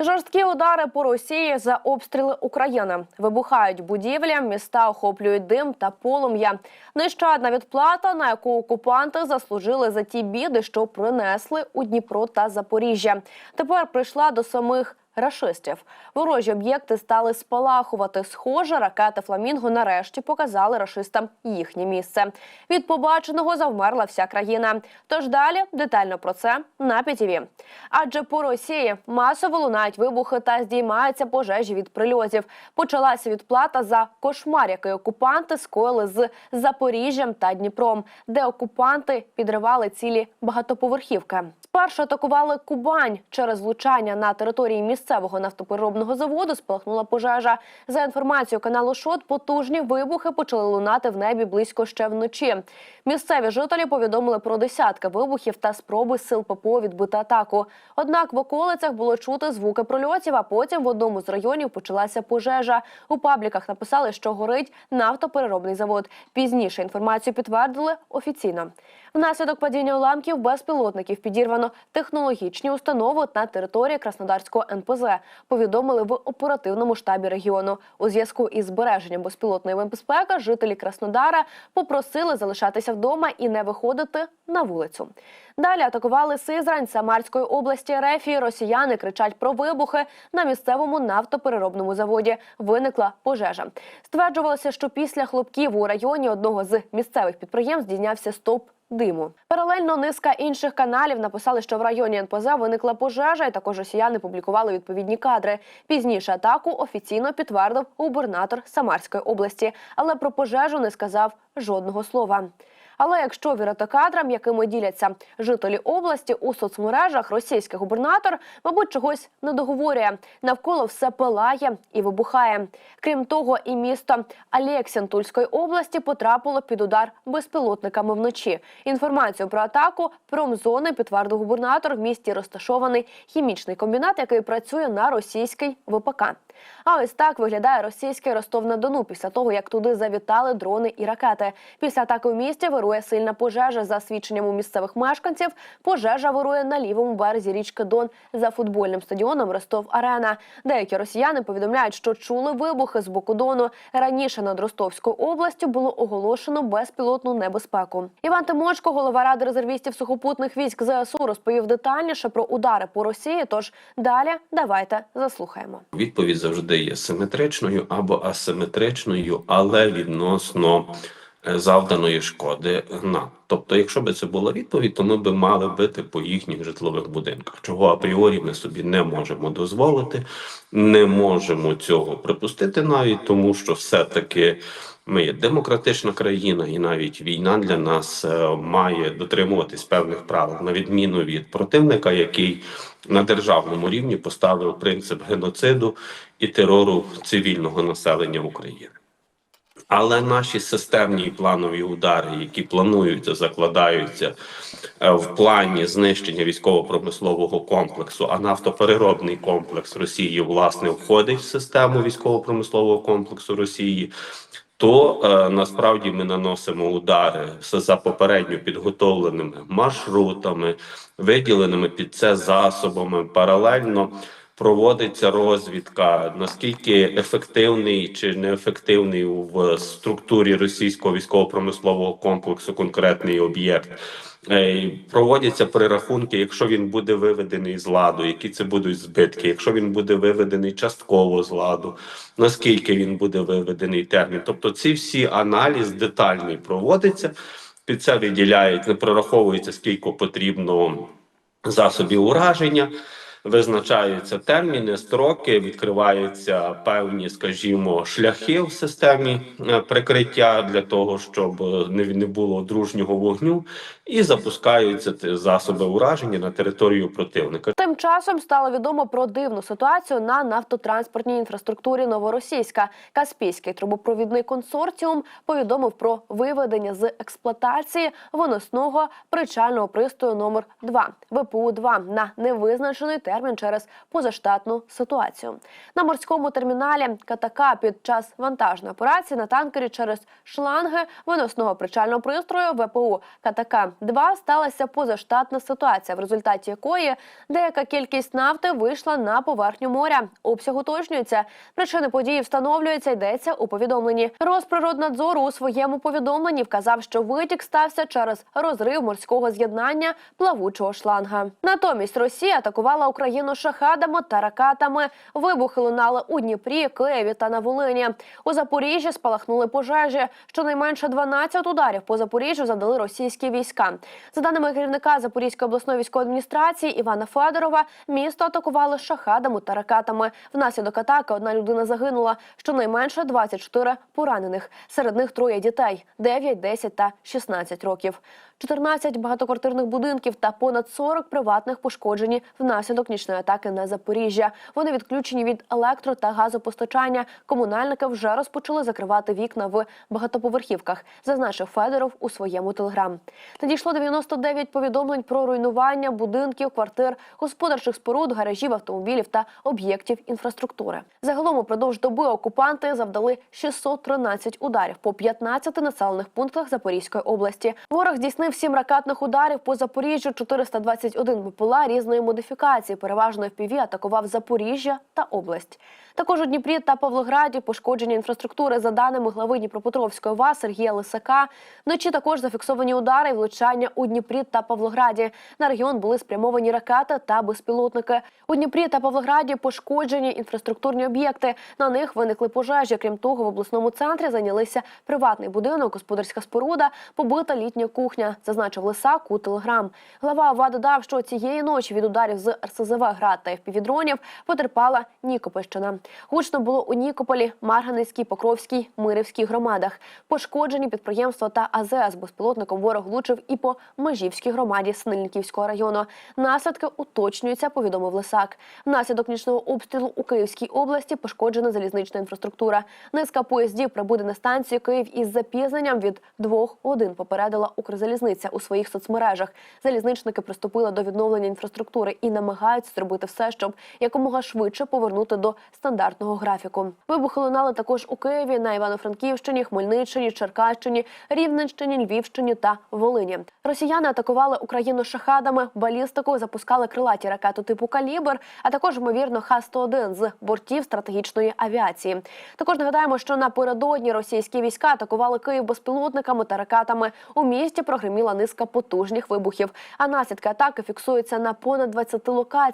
Жорсткі удари по Росії за обстріли України. Вибухають будівлі, міста охоплюють дим та полум'я. Нещадна відплата, на яку окупанти заслужили за ті біди, що принесли у Дніпро та Запоріжжя. Тепер прийшла до самих рашистів. Ворожі об'єкти стали спалахувати. Схоже, ракети Фламінго нарешті показали рашистам їхнє місце. Від побаченого завмерла вся країна. Тож далі детально про це на ПІТІВІ. Адже по Росії масово лунають вибухи та здіймаються пожежі від прильотів. Почалася відплата за кошмар, який окупанти скоїли з Запоріжжям та Дніпром, де окупанти підривали цілі багатоповерхівки. Спершу атакували Кубань через влучання на території місцевого нафтопереробного заводу. Спалахнула пожежа. За інформацією каналу ШОТ, потужні вибухи почали лунати в небі близько ще вночі. Місцеві жителі повідомили про десятки вибухів та спроби сил ППО відбити атаку. Однак в околицях було чути звуки прольотів. А потім в одному з районів почалася пожежа. У пабліках написали, що горить нафтопереробний завод. Пізніше інформацію підтвердили офіційно. Внаслідок падіння уламків безпілотників підірвано технологічні установи на території Краснодарського НПЗ. Повідомили в оперативному штабі регіону. У зв'язку із збереженням безпілотної безпеки жителі Краснодара попросили залишатися вдома і не виходити на вулицю. Далі атакували Сизрань Самарської області РФ. Росіяни кричать про вибухи на місцевому нафтопереробному заводі. Виникла пожежа. Стверджувалося, що після хлопків у районі одного з місцевих підприємств здійнявся стовп диму. Паралельно низка інших каналів написали, що в районі НПЗ виникла пожежа, і також росіяни публікували відповідні кадри. Пізніше атаку офіційно підтвердив губернатор Самарської області, але про пожежу не сказав жодного слова. Але якщо вірити кадрам, якими діляться жителі області у соцмережах, російський губернатор, мабуть, чогось не договорює. Навколо все пилає і вибухає. Крім того, і місто Алєксін Тульської області потрапило під удар безпілотниками вночі. Інформацію про атаку промзони підтвердив губернатор. В місті розташований хімічний комбінат, який працює на російський ВПК. А ось так виглядає російський Ростов на Дону після того, як туди завітали дрони і ракети. Після атаки у місті вирує сильна пожежа. За свідченням у місцевих мешканців, пожежа вирує на лівому березі річки Дон за футбольним стадіоном Ростов Арена. Деякі росіяни повідомляють, що чули вибухи з боку Дону. Раніше над Ростовською областю було оголошено безпілотну небезпеку. Іван Тимочко, голова ради резервістів сухопутних військ ЗСУ, розповів детальніше про удари по Росії. Тож далі давайте заслухаємо. Відповідь завжди є симетричною або асиметричною, але відносно е, завданої шкоди нам. Тобто, якщо би це була відповідь, то ми би мали бити по їхніх житлових будинках, чого апріорі ми собі не можемо дозволити, не можемо цього припустити навіть тому, що все-таки ми є демократична країна, і навіть війна для нас е, має дотримуватись певних правил, на відміну від противника, який на державному рівні поставив принцип геноциду і терору цивільного населення України. Але наші системні і планові удари, які плануються, закладаються е, в плані знищення військово-промислового комплексу, а нафтопереробний комплекс Росії власне входить в систему військово-промислового комплексу Росії. То е, насправді ми наносимо удари за попередньо підготовленими маршрутами, виділеними під це засобами. Паралельно проводиться розвідка, наскільки ефективний чи неефективний в структурі російського військово-промислового комплексу конкретний об'єкт. Е, Проводяться перерахунки, якщо він буде виведений з ладу, які це будуть збитки, якщо він буде виведений частково з ладу, наскільки він буде виведений термін. Тобто, ці всі аналіз детальний проводиться. Під це виділяють, не прораховується скільки потрібно засобів ураження. Визначаються терміни, строки, відкриваються певні, скажімо, шляхи в системі е, прикриття для того, щоб не було дружнього вогню, і запускаються засоби ураження на територію противника. Тим часом стало відомо про дивну ситуацію на нафтотранспортній інфраструктурі Новоросійська. Каспійський трубопровідний консорціум повідомив про виведення з експлуатації виносного причального пристрою номер 2 ВПУ 2 на невизначений термін через позаштатну ситуацію. На морському терміналі Катака під час вантажної операції на танкері через шланги виносного причального пристрою ВПУ Катака 2 сталася позаштатна ситуація, в результаті якої деяка кількість нафти вийшла на поверхню моря. Обсяг уточнюється. Причини події встановлюються. Йдеться у повідомленні. Росприроднадзору у своєму повідомленні вказав, що витік стався через розрив морського з'єднання плавучого шланга. Натомість Росія атакувала Україну шахадами та ракатами. Вибухи лунали у Дніпрі, Києві та на Волині. У Запоріжжі спалахнули пожежі. Щонайменше 12 ударів по Запоріжжю задали російські війська. За даними керівника Запорізької обласної військової адміністрації Івана Федорова, місто атакували шахадами та ракатами. Внаслідок атаки одна людина загинула. Щонайменше 24 поранених. Серед них троє дітей: 9, 10 та 16 років. 14 багатоквартирних будинків та понад 40 приватних пошкоджені внаслідок нічної атаки на Запоріжжя. Вони відключені від електро та газопостачання. Комунальники вже розпочали закривати вікна в багатоповерхівках, зазначив Федоров у своєму телеграм. Надійшло 99 повідомлень про руйнування будинків, квартир, господарчих споруд, гаражів, автомобілів та об'єктів інфраструктури. Загалом упродовж доби окупанти завдали 613 ударів по 15 населених пунктах Запорізької області. Ворог здійснив 7 ракетних ударів по Запоріжжю, 421 БПЛА різної модифікації. Переважно FPV атакував Запоріжжя та область. Також у Дніпрі та Павлограді пошкодження інфраструктури за даними глави Дніпропетровської ОВА Сергія Лисака. Вночі також зафіксовані удари і влучання у Дніпрі та Павлограді. На регіон були спрямовані ракети та безпілотники. У Дніпрі та Павлограді пошкоджені інфраструктурні об'єкти. На них виникли пожежі. Крім того, в обласному центрі зайнялися приватний будинок, господарська споруда, побита літня кухня, зазначив Лисак у телеграм. Глава ОВА додав, що цієї ночі від ударів з РСЗВ град та ФПВ-дронів потерпала Нікопольщина. Гучно було у Нікополі, Марганецькій, Покровській, Мирівській громадах. Пошкоджені підприємства та АЗС безпілотником ворог влучив і по Межівській громаді Снильниківського району. Наслідки уточнюються, повідомив Лисак. Внаслідок нічного обстрілу у Київській області пошкоджена залізнична інфраструктура. Низка поїздів прибуде на станцію Київ із запізненням від двох годин. Попередила Укрзалізниця у своїх соцмережах. Залізничники приступили до відновлення інфраструктури і намагаються зробити все, щоб якомога швидше повернути до стандартного графіку. Вибухи лунали також у Києві, на Івано-Франківщині, Хмельниччині, Черкащині, Рівненщині, Львівщині та Волині. Росіяни атакували Україну шахадами, балістикою, запускали крилаті ракети типу Калібр, а також ймовірно Х-101 з бортів стратегічної авіації. Також нагадаємо, що напередодні російські війська атакували Київ безпілотниками та ракетами. У місті прогреміла низка потужних вибухів. А наслідки атаки фіксуються на понад 20 локаціях.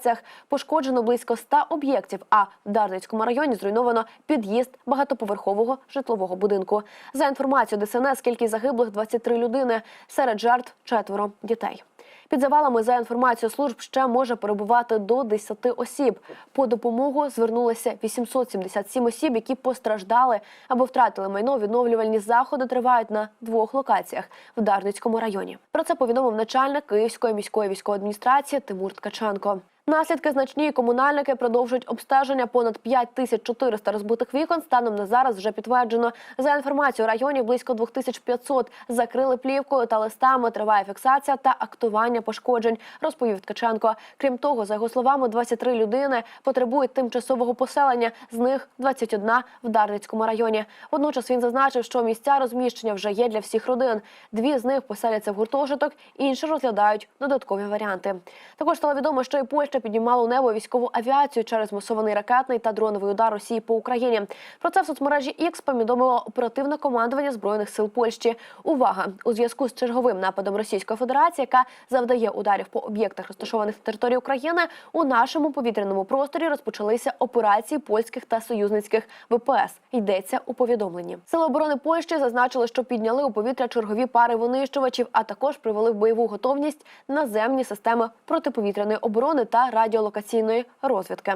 Пошкоджено близько 100 об'єктів. А в Дарницькому районі зруйновано під'їзд багатоповерхового житлового будинку. За інформацією ДСНС, кількість загиблих 23 людини. Серед жертв четверо дітей. Під завалами за інформацією служб ще може перебувати до 10 осіб. По допомогу звернулися 877 осіб, які постраждали або втратили майно. Відновлювальні заходи тривають на двох локаціях в Дарницькому районі. Про це повідомив начальник Київської міської військової адміністрації Тимур Ткаченко. Наслідки значні комунальники продовжують обстеження понад 5400 розбитих вікон. Станом на зараз вже підтверджено. За інформацією районів близько 2500 закрили плівкою та листами. Триває фіксація та актування пошкоджень, розповів Ткаченко. Крім того, за його словами, 23 людини потребують тимчасового поселення. З них 21 в Дарницькому районі. Водночас він зазначив, що місця розміщення вже є для всіх родин. Дві з них поселяться в гуртожиток, інші розглядають додаткові варіанти. Також стало відомо, що і Польща піднімала у небо військову авіацію через масований ракетний та дроновий удар Росії по Україні. Про це в соцмережі X повідомило оперативне командування збройних сил Польщі. Увага у зв'язку з черговим нападом Російської Федерації, яка завдає ударів по об'єктах, розташованих на території України. У нашому повітряному просторі розпочалися операції польських та союзницьких ВПС. Йдеться у повідомленні. Сили оборони Польщі зазначили, що підняли у повітря чергові пари винищувачів, а також привели в бойову готовність наземні системи протиповітряної оборони радіолокаційної розвідки.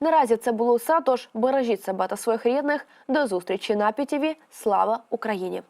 Наразі це було все. Тож бережіть себе та своїх рідних. До зустрічі на ПІТІВІ. Слава Україні!